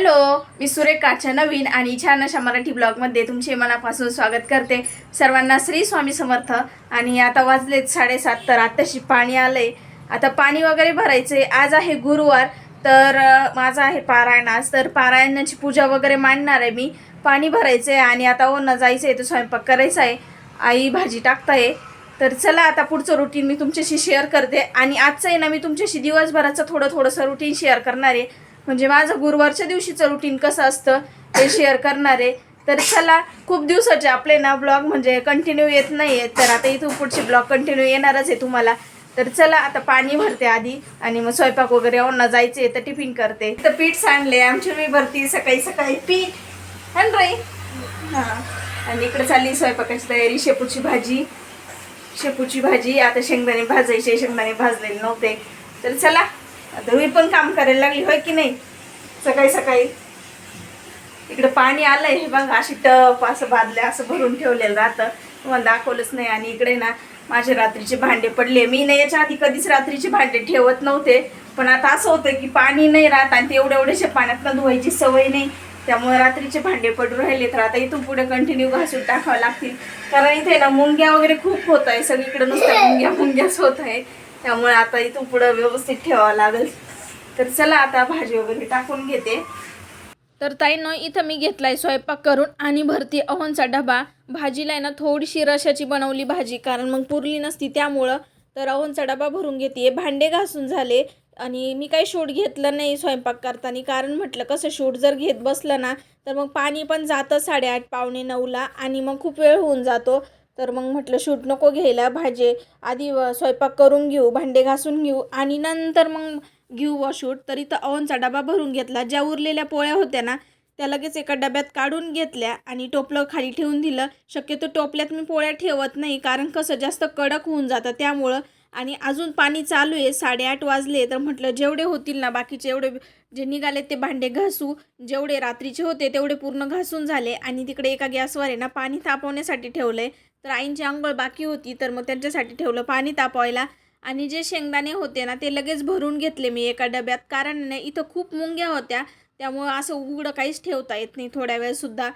Hello मी सुरेखाच्या नवीन आणि छान अशा मराठी ब्लॉगमध्ये तुमचे मनापासून स्वागत करते. सर्वांना श्री स्वामी समर्थ. आणि आता वाजलेत साडेसात तर आत्ताशी पाणी आलंय. आता पाणी वगैरे भरायचे आज आहे गुरुवार तर माझा आहे पारायण आज. तर पारायणाची पूजा वगैरे मांडणार आहे मी. पाणी भरायचं आहे आणि आता ओनं जायचं आहे तर स्वयंपाक करायचा आहे आई भाजी टाकताय. तर चला आता पुढचं रुटीन मी तुमच्याशी शेअर करते. आणि आजचं आहे ना मी तुमच्याशी दिवसभराचं थोडं थोडंसं रुटीन शेअर करणार आहे. म्हणजे माझं गुरुवारच्या दिवशीचं रुटीन कसं असतं ते शेअर करणार आहे. तर चला खूप दिवसाचे आपले ना ब्लॉग म्हणजे कंटिन्यू येत नाही आहेत तर आता इथून पुढचे ब्लॉग कंटिन्यू येणारच आहे तुम्हाला. तर चला आता पाणी भरते आधी आणि मग स्वयंपाक वगैरे ओना जायचे तर टिफिन करते. तर पीठ सांडले आमची मी भरती सकाळी सकाळी पीठ. हन रे हां. आणि इकडे चालली स्वयंपाकाची तयारी शेपूची भाजी. शेपूची भाजी आता शेंगदाणे भाजायचे शेंगदाणे भाजलेले नव्हते. तर चला आता मी पण काम करायला लागली होय की नाही? सकाळी सकाळी. इकडे पाणी आलंय हे बघा अशी टप असं बादल्या असं भरून ठेवलेलं राहतं. तुम्हाला दाखवलंच नाही आणि इकडे ना माझे रात्रीचे भांडे पडले. मी नाही याच्या आधी कधीच रात्रीचे भांडे ठेवत नव्हते पण आता असं होतं की पाणी नाही राहत आणि ते एवढ्या एवढ्याशा पाण्यातनं धुवायची सवय नाही. त्यामुळे रात्रीचे भांडे पडून राहिले तर आता इथून पुढे कंटिन्यू घासून टाकावं लागतील. कारण इथे ना मुंग्या वगैरे खूप होत आहे. सगळीकडे नुसत्या मुंग्या मुंग्याच होत आहे. त्यामुळे आता इथून पुढं व्यवस्थित ठेवावं लागेल. तर चला आता भाजी वगैरे टाकून घेते. तर ताईनं इथं मी घेतलाय स्वयंपाक करून आणि भरती अहोनचा डबा. भाजीला आहे ना थोडीशी रशाची बनवली भाजी कारण मग पुरली नसती त्यामुळं. तर अहोनचा डबा भरून घेते भांडे घासून झाले आणि मी काही शूट घेतलं नाही स्वयंपाक करताना. कारण म्हटलं कसं शूट जर घेत बसलं ना तर मग पाणी पण जातं साडेआठ पावणे नऊला आणि मग खूप वेळ होऊन जातो. तर मग म्हटलं शूट नको घ्यायला भाजे आधी व- स्वयंपाक करून घेऊ भांडे घासून घेऊ आणि नंतर मग घेऊ व शूट. तर इथं अवनचा डबा भरून घेतला. ज्या उरलेल्या पोळ्या होत्या ना त्या लगेच एका डब्यात काढून घेतल्या आणि टोपलं खाली ठेवून दिलं. शक्यतो टोपल्यात मी पोळ्या ठेवत नाही कारण कसं जास्त कडक होऊन जातं त्यामुळं. आणि अजून पाणी चालू आहे साडेआठ वाजले. तर म्हटलं जेवढे होतील ना बाकीचे एवढे जे निघाले ते भांडे घासू. जेवढे रात्रीचे होते तेवढे पूर्ण घासून झाले आणि तिकडे एका गॅसवर आहे ना पाणी तापवण्यासाठी ठेवलं आहे तर आईंची आंघोळ बाकी होती तर मग त्यांच्यासाठी ठेवलं पाणी तापवायला. आणि जे शेंगदाणे होते ना ते लगेच भरून घेतले मी एका डब्यात. कारण ना इथं खूप मुंग्या होत्या. त्यामुळं असं उघडं काहीच ठेवता येत नाही थोड्या वेळसुद्धा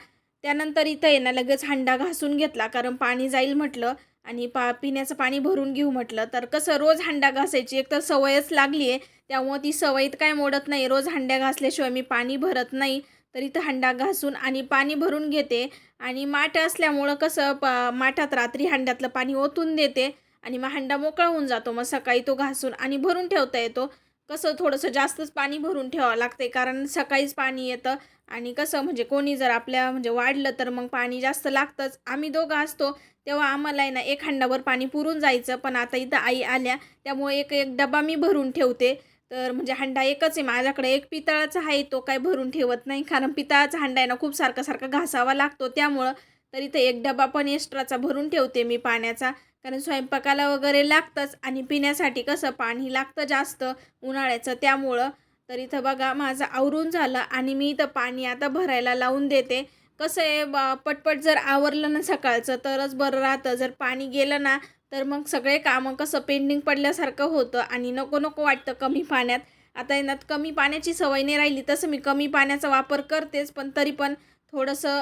त्यानंतर इथं आहे ना लगेच हंडा घासून घेतला. कारण पाणी जाईल म्हटलं. आणि पा पिण्याचं पाणी भरून घेऊ म्हटलं. तर कसं रोज हंडा घासायची एक तर सवयच लागली आहे त्यामुळं ती सवयीत काय मोडत नाही. रोज हंड्या घासल्याशिवाय मी पाणी भरत नाही. तर इथं हंडा घासून आणि पाणी भरून घेते. आणि माठ असल्यामुळं कसं प माठात रात्री हंड्यातलं पाणी ओतून देते आणि मग हंडा मोकळा होऊन जातो. मग सकाळी तो घासून आणि भरून ठेवता येतो. कसं थोडंसं जास्तच पाणी भरून ठेवावं लागते कारण सकाळीच पाणी येतं. आणि कसं म्हणजे कोणी जर आपल्या म्हणजे वाढलं तर मग पाणी जास्त लागतंच. आम्ही दोघं असतो तेव्हा आम्हाला आहे ना एक हंडाभर पाणी पुरून जायचं. पण आता इथं आई आल्या. त्यामुळे एक एक डबा मी भरून ठेवते. तर म्हणजे हंडा एकच आहे. माझ्याकडे एक पितळाचा आहे तो काय भरून ठेवत नाही. कारण पितळाचा हंडा आहे ना खूप सारखा सारखा घासावा लागतो. त्यामुळं तर इथं एक डबा पण एक्स्ट्राचा भरून ठेवते मी पाण्याचा. कारण स्वयंपाकाला वगैरे लागतंच आणि पिण्यासाठी कसं पाणी लागतं जास्त उन्हाळ्याचं. त्यामुळं तर इथं बघा माझं आवरून झालं आणि मी इथं पाणी आता भरायला लावून देते. कसं आहे पटपट जर आवरलं ना सकाळचं तरच बरं राहतं. जर पाणी गेलं ना तर मग सगळे कामं कसं पेंडिंग पडल्यासारखं होतं आणि नको नको वाटतं कमी पाण्यात. आता येण्यात कमी पाण्याची सवय नाही राहिली तसं मी कमी पाण्याचा वापर करतेच पण तरी पण थोडंसं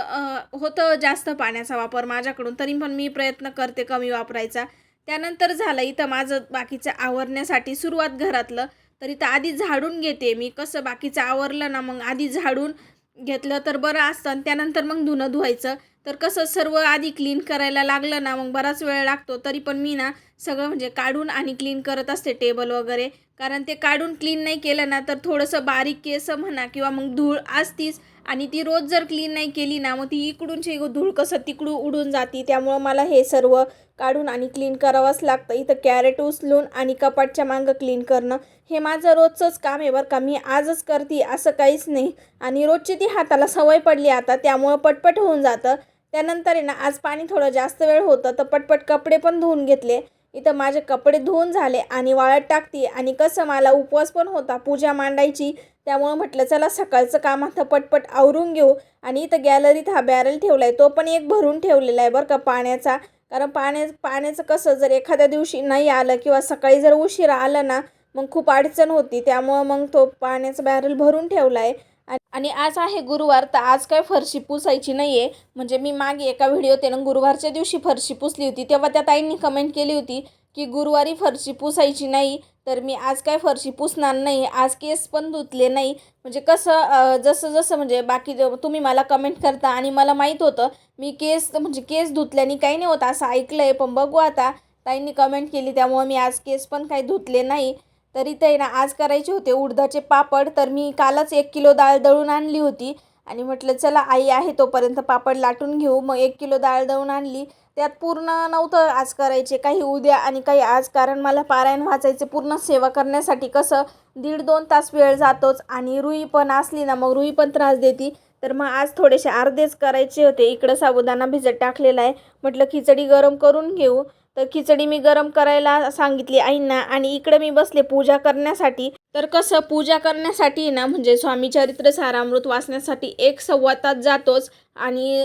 होतं जास्त पाण्याचा वापर माझ्याकडून तरी पण मी प्रयत्न करते कमी वापरायचा. त्यानंतर झालं इथं माझं बाकीचं आवरण्यासाठी सुरुवात घरातलं. तर इथं आधी झाडून घेते मी कसं बाकीचं आवरलं ना मग आधी झाडून घेतलं तर बरं असतं आणि त्यानंतर मग धुणं धुवायचं. तर कसं सर्व आधी क्लीन करायला लागलं ना मग बराच वेळ लागतो. तरी पण मी ना सगळं म्हणजे काढून आणि क्लीन करत असते टेबल वगैरे. कारण ते काढून क्लीन नाही केलं ना तर थोडंसं बारीक केस म्हणा किंवा मग धूळ असतीच. आणि ती रोज जर क्लीन नाही केली ना मग ती इकडूनची धूळ कसं तिकडून उडून जाती. त्यामुळं मला हे सर्व काढून आणि क्लीन करावंच लागतं. इथं कॅरेट उचलून आणि कपाटच्या मागं क्लीन करणं हे माझं रोजचंच काम आहे बरं का. मी आजच करते असं काहीच नाही. आणि रोजची ती हाताला सवय पडली आता त्यामुळं पटपट होऊन जातं. त्यानंतर आहे ना आज पाणी थोडं जास्त वेळ होतं तर पटपट कपडे पण धुवून घेतले. इथं माझे कपडे धुवून झाले आणि वाळत टाकते. आणि कसं मला उपवास पण होता पूजा मांडायची. त्यामुळं म्हटलं चला सकाळचं काम आता पटपट आवरून घेऊ. आणि इथं गॅलरीत हा बॅरल ठेवला आहे तो पण एक भरून ठेवलेला आहे बरं का पाण्याचा. कारण पाण्या पाण्याचं कसं जर एखाद्या दिवशी नाही आलं किंवा सकाळी जर उशिरा आलं ना मग खूप अडचण होती. त्यामुळं मग तो पाण्याचा बॅरल भरून ठेवला आहे आणि आज आहे गुरुवार तर आज काय फरशी पुसायची नाही आहे म्हणजे मी मागे एका व्हिडिओ त्यानं गुरुवारच्या दिवशी फरशी पुसली होती. तेव्हा त्या ताईंनी कमेंट केली होती की गुरुवारी फरशी पुसायची नाही. तर मी आज काय फरशी पुसणार नाही आज केस पण धुतले नाही. म्हणजे कसं जसं जसं म्हणजे बाकी तुम्ही मला कमेंट करता आणि मला माहीत होतं मी केस म्हणजे केस धुतल्याने काही नाही होतं असं ऐकलं आहे पण बघू आता. ताईंनी कमेंट केली त्यामुळे मी आज केस पण काही धुतले नाही. तरी ते आहे ना आज करायचे होते उडदाचे पापड तर मी कालच एक किलो डाळ दळून आणली होती. आणि म्हटलं चला आई आहे तोपर्यंत पापड लाटून घेऊ. मग एक किलो डाळ दळून आणली. त्यात पूर्ण नव्हतं आज करायचे काही उद्या आणि काही आज कारण मला पारायण वाचायचे पूर्ण सेवा करण्यासाठी कसं दीड दोन तास वेळ जातोच आणि रुई पण असली ना मग रुई पण त्रास देती. तर मग आज थोडेसे अर्धेच करायचे होते. इकडं साबुदाणा भिजत टाकलेला आहे. म्हटलं खिचडी गरम करून घेऊ. तर खिचडी मी गरम करायला सांगितली आईंना आणि इकडे मी बसले पूजा करण्यासाठी. तर कसं पूजा करण्यासाठी ना म्हणजे स्वामी चरित्र सारामृत वाचण्यासाठी एक सव्वा तास जातोच. आणि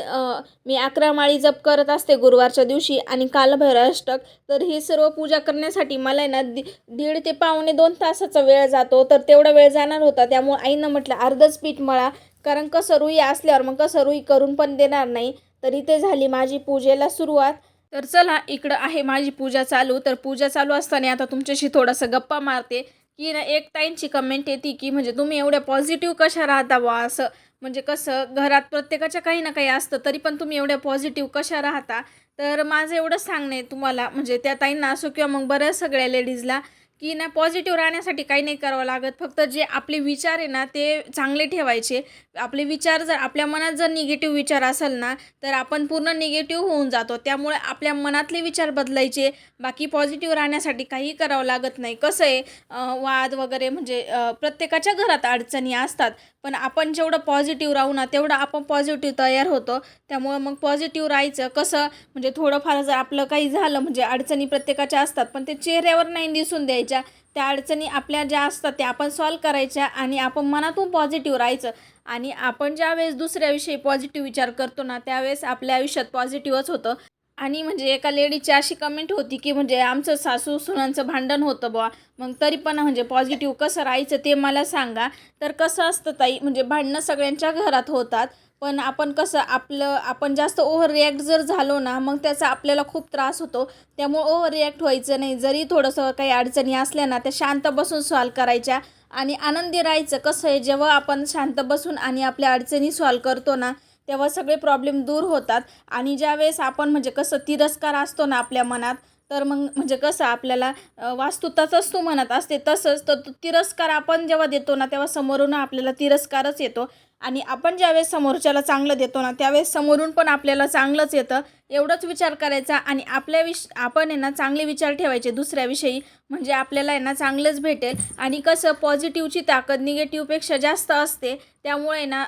मी अकरा माळी जप करत असते गुरुवारच्या दिवशी आणि कालभैरष्टक तर ही सर्व पूजा करण्यासाठी मला आहे ना दि दीड ते पावणे दोन तासाचा वेळ जातो. तर तेवढा वेळ जाणार होता त्यामुळे आईनं म्हटलं अर्धच पीठ मळा. कारण कसं रुई असल्यावर मग कसं रुई करून पण देणार नाही. तर इथे झाली माझी पूजेला सुरुवात. तर चला इकडं आहे माझी पूजा चालू. तर पूजा चालू असताना आता तुमच्याशी थोडासा गप्पा मारते. की ना एक ताईंची कमेंट येते की म्हणजे तुम्ही एवढ्या पॉझिटिव्ह कशा राहता वा असं म्हणजे कसं घरात प्रत्येकाच्या काही ना काही असतं तरी पण तुम्ही एवढ्या पॉझिटिव्ह कशा राहता? तर माझं एवढंच सांगणं आहे तुम्हाला. म्हणजे त्या ताईंना असो किंवा मग बऱ्याच सगळ्या लेडीजला की ना पॉझिटिव्ह राहण्यासाठी काही नाही करावं लागत. फक्त जे आपले विचार आहे ना ते चांगले ठेवायचे. आपले विचार जर आपल्या मनात जर निगेटिव्ह विचार असेल ना तर आपण पूर्ण निगेटिव्ह होऊन जातो. त्यामुळे आपल्या मनातले विचार बदलायचे. बाकी पॉझिटिव्ह राहण्यासाठी काही करावं लागत नाही. कसं आहे वाद वगैरे म्हणजे प्रत्येकाच्या घरात अडचणी असतात. पण आपण जेवढं पॉझिटिव्ह राहू ना तेवढं आपण पॉझिटिव्ह तयार होतो. त्यामुळं मग पॉझिटिव्ह राहायचं. कसं म्हणजे थोडंफार जर आपलं काही झालं म्हणजे अडचणी प्रत्येकाच्या असतात पण ते चेहऱ्यावर नाही दिसून घ्यायच्या त्या अडचणी आपल्या ज्या असतात त्या आपण सॉल्व करायच्या आणि आपण मनातून पॉझिटिव्ह राहायचं. आणि आपण ज्यावेळेस दुसऱ्याविषयी पॉझिटिव्ह विचार करतो ना त्यावेळेस आपल्या आयुष्यात पॉझिटिव्हच होतं. आणि म्हणजे एका लेडीची अशी कमेंट होती की म्हणजे आमचं सासू सुनांचं भांडण होतं बुवा. मग तरी पण म्हणजे पॉझिटिव्ह कसं राहायचं ते मला सांगा. तर कसं असतं ताई म्हणजे भांडणं सगळ्यांच्या घरात होतात. पण आपण कसं आपलं आपण जास्त ओव्हर रिॲक्ट जर झालो ना मग त्याचा आपल्याला खूप त्रास होतो. त्यामुळे ओव्हर रिॲक्ट व्हायचं नाही. जरी थोडंसं काही अडचणी असल्या ना त्या शांत बसून सॉल्व करायच्या आणि आनंदी राहायचं. कसं आहे जेव्हा आपण शांत बसून आणि आपल्या अडचणी सॉल्व करतो ना तेव्हा सगळे प्रॉब्लेम दूर होतात. आणि ज्यावेळेस आपण म्हणजे कसं तिरस्कार असतो ना आपल्या मनात तर मग म्हणजे कसं आपल्याला वास्तू तसंच तू म्हणत असते तसंच. तर तिरस्कार आपण जेव्हा देतो ना तेव्हा समोरून आपल्याला तिरस्कारच येतो. आणि आपण ज्यावेळेस समोरच्याला चांगलं देतो ना त्यावेळेस समोरून पण आपल्याला चांगलंच येतं. एवढंच विचार करायचा आणि आपल्या विष आपण आहे ना चांगले विचार ठेवायचे. दुसऱ्याविषयी म्हणजे आपल्याला आहे ना चांगलंच भेटेल. आणि कसं पॉझिटिव्हची ताकद निगेटिव्हपेक्षा जास्त असते. त्यामुळे ना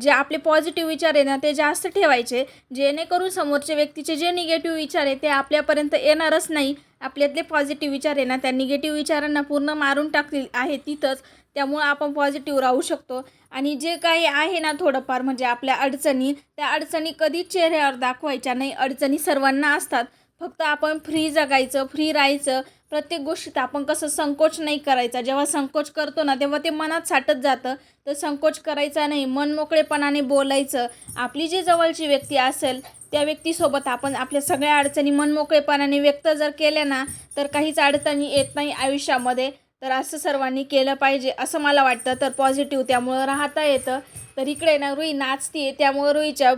जे आपले पॉझिटिव्ह विचार आहे ना ते जास्त ठेवायचे. जेणेकरून समोरच्या व्यक्तीचे जे निगेटिव्ह विचार आहे ते आपल्यापर्यंत येणारच नाही. आपल्यातले पॉझिटिव्ह विचार आहे ना त्या निगेटिव्ह विचारांना पूर्ण मारून टाकली आहे तिथंच. त्यामुळं आपण पॉझिटिव्ह राहू शकतो. आणि जे काही आहे ना थोडंफार म्हणजे आपल्या अडचणी त्या अडचणी कधीच चेहऱ्यावर दाखवायच्या नाही. अडचणी सर्वांना असतात. फक्त आपण फ्री जगायचं फ्री राहायचं. प्रत्येक गोष्टीत आपण कसं संकोच नाही करायचा. जेव्हा संकोच करतो ना तेव्हा ते मनात साठत जातं. तर संकोच करायचा नाही. मन मोकळेपणाने बोलायचं. आपली जी जवळची व्यक्ती असेल त्या व्यक्तीसोबत आपण आपल्या सगळ्या अडचणी मनमोकळेपणाने व्यक्त जर केल्या ना तर काहीच अडचणी येत नाही आयुष्यामध्ये. तर असं सर्वांनी केलं पाहिजे असं मला वाटतं. तर पॉझिटिव्ह त्यामुळं राहता येतं. तर इकडे ना रुई नाचते त्यामुळं रुईच्या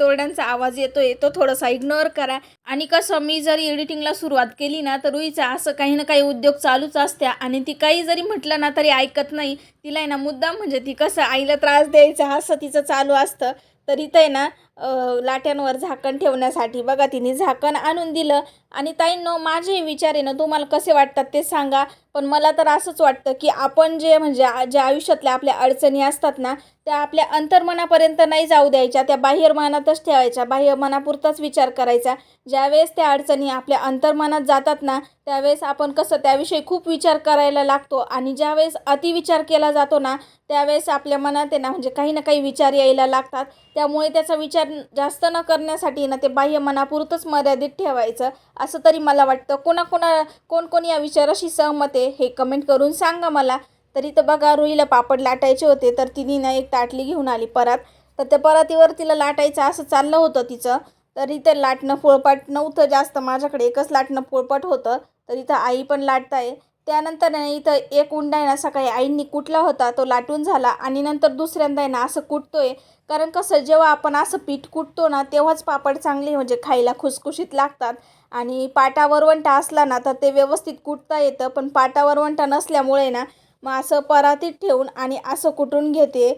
तोरड्यांचा आवाज येतोय. तो थोडासा इग्नोर करा. आणि कसं मी जरी एडिटिंगला सुरुवात केली ना तर रुईचा असं काही ना काही उद्योग चालूच असत्या. आणि ती काही जरी म्हटलं ना तरी ऐकत नाही. तिला आहे ना मुद्दाम म्हणजे ती कसं आईला त्रास द्यायचा असं तिचं चालू असतं. तर इथं आहे ना लाट्यांवर झाकण ठेवण्यासाठी. बघा तिने झाकण आणून दिलं आणि ताईंनो माझेही विचार आहे ना तुम्हाला कसे वाटतात ते सांगा. पण मला तर असंच वाटतं की आपण जे म्हणजे आ- ज्या आयुष्यातल्या आपल्या अडचणी असतात ना त्या आपल्या अंतर्मनापर्यंत नाही जाऊ द्यायच्या. त्या बाह्यमनातच ठेवायच्या. बाह्यमनापुरताच विचार करायचा. ज्यावेळेस त्या अडचणी आपल्या अंतर्मनात जातात ना त्यावेळेस आपण कसं त्याविषयी खूप विचार करायला लागतो. आणि ज्यावेळेस अतिविचार केला जातो ना त्यावेळेस आपल्या मनात आहे ना म्हणजे काही ना काही विचार यायला लागतात. त्यामुळे त्याचा विचार जास्त न करण्यासाठी ना ते बाह्य मनापुरतंच मर्यादित ठेवायचं. असं तरी मला वाटतं. कोणाकोणा कोण कोण या विचाराशी सहमत आहे हे कमेंट करून सांगा मला. तरी तर बघा रुईला पापड लाटायचे होते तर तिने ना एक ताटली घेऊन आली परत. तर त्या परातीवर तिला लाटायचं असं चाललं होतं तिचं. तरी ते लाटणं पोळपाट नव्हतं जास्त. माझ्याकडे एकच लाटणं पोळपाट होतं. तर इथं आई पण लाटताय. त्यानंतर ना इथं एक उंडा आहे ना सकाळी आईंनी कुटला होता तो लाटून झाला आणि नंतर दुसऱ्यांदा आहे ना असं कुटतोय. कारण कसं जेव्हा आपण असं पीठ कुटतो ना तेव्हाच पापड चांगले म्हणजे खायला खुसखुशीत लागतात. आणि पाटा वरवंटा असला ना तर ते व्यवस्थित कुटता येतं. पण पाटा वरवंटा नसल्यामुळे ना मग असं परातीत ठेवून आणि असं कुटून घेते.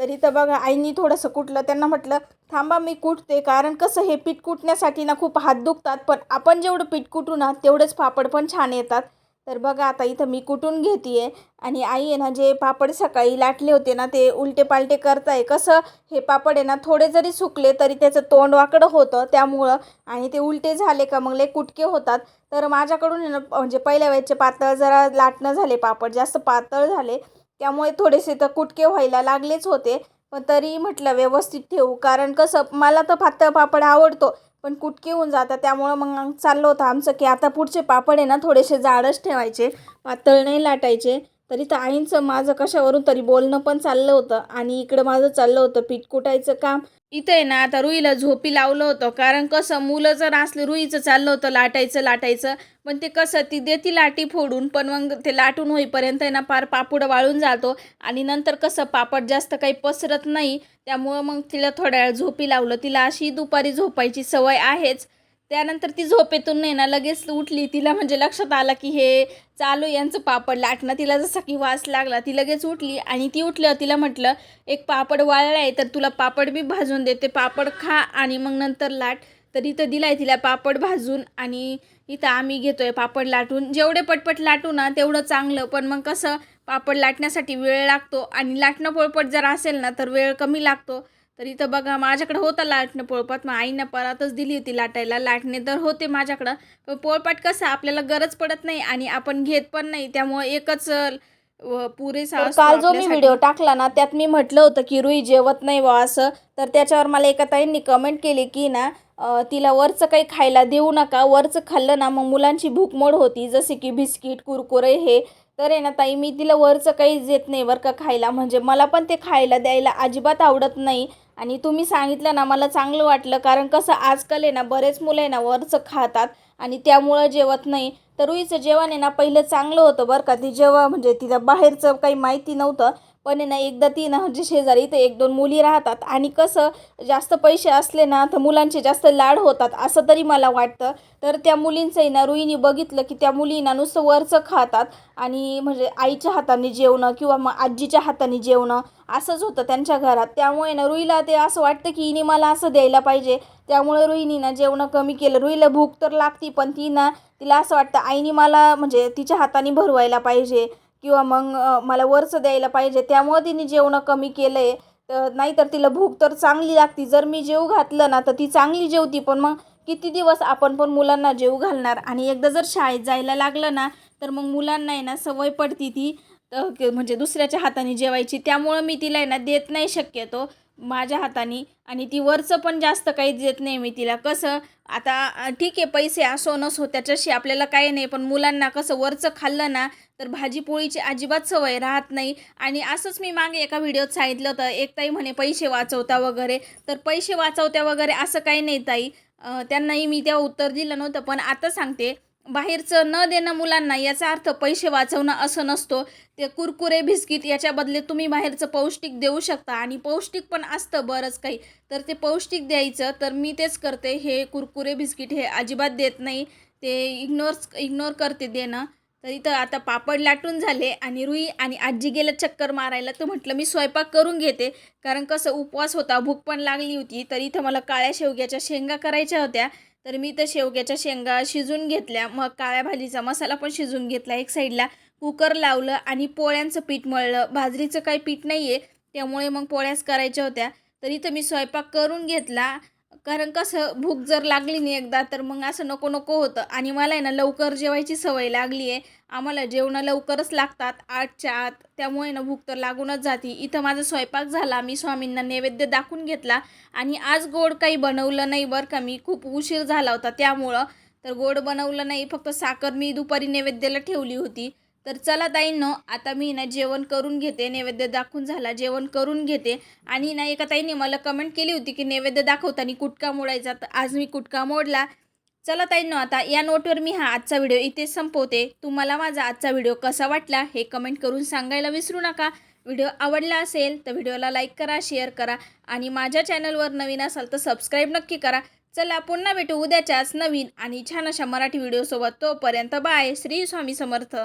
तर बघा आईनी थोडंसं कुटलं. त्यांना म्हटलं थांबा मी कुटते. कारण कसं हे पीठ कुटण्यासाठी ना खूप हात दुखतात. पण आपण जेवढं पीठ कुटू ना तेवढेच पापड पण छान येतात. तर बघा आता इथं मी कुटून घेते आणि आई आहे ना जे पापड सकाळी लाटले होते ना ते उलटे पालटे करताय. कसं हे पापड आहे ना थोडे जरी सुकले तरी त्याचं तोंड वाकडं होतं त्यामुळं. आणि ते उलटे झाले का मग ले कुटके होतात. तर माझ्याकडून आहे ना म्हणजे पहिल्या वेळेचे पातळ जरा लाटणं झाले पापड जास्त पातळ झाले. त्यामुळे थोडेसे तर कुटके व्हायला लागलेच होते. पण तरी म्हटलं व्यवस्थित ठेवू. कारण कसं मला तर पातळ पापड आवडतो. पण कुटके होऊन जातात. त्यामुळं मग चाललं होतं आमचं की आता पुढचे पापड आहे ना थोडेसे जाडच ठेवायचे पातळ नाही लाटायचे. तरी तर आईंचं माझं कशावरून तरी बोलणं पण चाललं होतं आणि इकडं माझं चाललं होतं पीठ कुटायचं काम. इथं आहे ना आता रुईला झोपी लावलं होतं. कारण कसं मुलं जर असलं रुईचं चाललं होतं लाटायचं लाटायचं. पण ते कसं ती देती लाटी फोडून पण मग ते लाटून होईपर्यंत आहे ना पार पापुडं वाळून जातो. आणि नंतर कसं पापड जास्त काही पसरत नाही. त्यामुळं मग तिला थोड्या वेळ झोपी लावलं. तिला अशी दुपारी झोपायची सवय आहेच. त्यानंतर ती झोपेतून नाही ना लगेच उठली. तिला म्हणजे लक्षात आलं की हे चालू यांचं पापड लाटणं. तिला जसा की वास लागला ती लगेच उठली आणि ती उठल्यावर तिला म्हटलं एक पापड वाळला आहे तर तुला पापड बी भाजून देते. पापड खा आणि मग नंतर लाट. तर इथं दिलाय तिला पापड भाजून आणि इथं आम्ही घेतोय पापड लाटून. जेवढे पटपट लाटू ना तेवढं चांगलं. पण मग कसं पापड लाटण्यासाठी वेळ लागतो आणि लाटणं पोळपट जर असेल ना तर वेळ कमी लागतो. तर इथं बघा माझ्याकडे होता लाटणं पोळपाट. मग आईनं परतच दिली होती लाटायला. लाटणे तर होते माझ्याकडं पण पोळपाट कसं आपल्याला गरज पडत नाही आणि आपण घेत पण नाही. त्यामुळे एकच पुरेसा काल जो मी. व्हिडिओ टाकला ना त्यात मी म्हटलं होतं की रुई जेवत नाही बा असं. तर त्याच्यावर मला एका ताईंनी कमेंट केली की ना तिला वरचं काही खायला देऊ नका. वरचं खाल्लं ना मग मुलांची भूक मोड होती. जसे की बिस्किट कुरकुरे हे तर आहे ना ताई मी तिला वरचं काहीच देत नाही बरं का खायला. म्हणजे मला पण ते खायला द्यायला अजिबात आवडत नाही. आणि तुम्ही सांगितलं ना मला चांगलं वाटलं. कारण कसं आजकाल आहे ना बरेच मुलं आहे ना वरचं खातात आणि त्यामुळं जेवत नाही. तर रुईचं जेवण आहे ना पहिलं चांगलं होतं बरं का. ती जेव्हा म्हणजे तिला बाहेरचं काही माहिती नव्हतं पण आहे ना एकदा ती ना जे शेजारी इथं एक दोन मुली राहतात आणि कसं जास्त पैसे असले ना तर मुलांचे जास्त लाड होतात असं तरी मला वाटतं. तर त्या मुलींचंही ना रुईनी बघितलं की त्या मुलींना नुसतं वरचं खातात आणि म्हणजे आईच्या हाताने जेवणं किंवा मग आजीच्या हाताने जेवणं असंच होतं त्यांच्या घरात. त्यामुळे ना रुईला ते असं वाटतं की हिने मला असं द्यायला पाहिजे. त्यामुळे रुईनी ना जेवणं कमी केलं. रुईला भूक तर लागती पण ती ना तिला असं वाटतं आईने मला म्हणजे तिच्या हाताने भरवायला पाहिजे. किंवा मग मला वरचं द्यायला पाहिजे त्यामुळं तिने जेवणं कमी केलं आहे तर नाहीतर तिला भूक तर चांगली लागती. जर मी जेव घातलं ना तर ती चांगली जेवती. पण मग किती दिवस आपण पण मुलांना जेव घालणार? आणि एकदा जर शाळेत जायला लागलं ना तर मग मुलांना आहे ना सवय पडती ती. म्हणजे दुसऱ्याच्या हाताने जेवायची. त्यामुळं मी तिला आहे ना देत नाही शक्यतो. माझ्या हाताने आणि ती वरचं पण जास्त काही देत नाही मी तिला. कसं आता ठीक आहे पैसे असो नसो त्याच्याशी आपल्याला काही नाही पण मुलांना कसं वरचं खाल्लं ना तर भाजी पोळीची अजिबात सवय राहत नाही. आणि असंच मी मागे एका व्हिडिओत सांगितलं होतं एक ताई म्हणे पैसे वाचवता वगैरे. तर पैसे वाचवत्या वगैरे असं काही नाही ताई. त्यांनाही मी तेव्हा उत्तर दिलं नव्हतं पण आता सांगते बाहेरचं न देणं मुलांना याचा अर्थ पैसे वाचवणं असं नसतो. ते कुरकुरे बिस्किट याच्या बदले तुम्ही बाहेरचं पौष्टिक देऊ शकता आणि पौष्टिक पण असतं बरंच काही. तर ते पौष्टिक द्यायचं तर मी तेच करते. हे कुरकुरे बिस्किट हे अजिबात देत नाही. ते इग्नोर इग्नोर करते देणं. तर इथं आता पापड लाटून झाले आणि रुई आणि आजी गेलं चक्कर मारायला. तर म्हटलं मी स्वयंपाक करून घेते. कारण कसं उपवास होता भूक पण लागली होती. तर इथं मला काळ्या शेवग्याच्या शेंगा करायच्या होत्या. तर मी तर शेवग्याच्या शेंगा शिजून घेतल्या. मग काळ्या भाजीचा मसाला पण शिजून घेतला एक साईडला. कुकर लावलं आणि पोळ्यांचं पीठ मळलं. बाजरीचं काही पीठ नाही आहे त्यामुळे मग पोळ्याच करायच्या होत्या. तरी तर मी स्वयंपाक करून घेतला. कारण कसं भूक जर लागली नाही एकदा तर मग असं नको नको होतं. आणि मला आहे ना लवकर जेवायची सवय लागली आहे. आम्हाला जेवणं लवकरच लागतात आठच्या आत. त्यामुळे ना भूक तर लागूनच जाते. इथं माझा स्वयंपाक झाला मी स्वामींना नैवेद्य दाखवून घेतला. आणि आज गोड काही बनवलं नाही बरं का मी खूप उशीर झाला होता त्यामुळं. तर गोड बनवलं नाही फक्त साखर मी दुपारी नैवेद्याला ठेवली होती. तर चला ताईंनो आता मी ना जेवण करून घेते नैवेद्य दाखवून झाला जेवण करून घेते. आणि ना एका ताईंनी मला कमेंट केली होती की नैवेद्य दाखवताना कुटका मोडायचा तर आज मी कुटका मोडला. चला ताईंनो आता या नोटवर मी हा आजचा व्हिडिओ इथे संपवते. तुम्हाला माझा आजचा व्हिडिओ कसा वाटला हे कमेंट करून सांगायला विसरू नका. व्हिडिओ आवडला असेल तर व्हिडिओला लाईक करा शेअर करा आणि माझ्या चॅनलवर नवीन असाल तर सबस्क्राईब नक्की करा. चला पुन्हा भेटू उद्याच्याच नवीन आणि छान अशा मराठी व्हिडिओसोबत तोपर्यंत बाय श्री स्वामी समर्थ.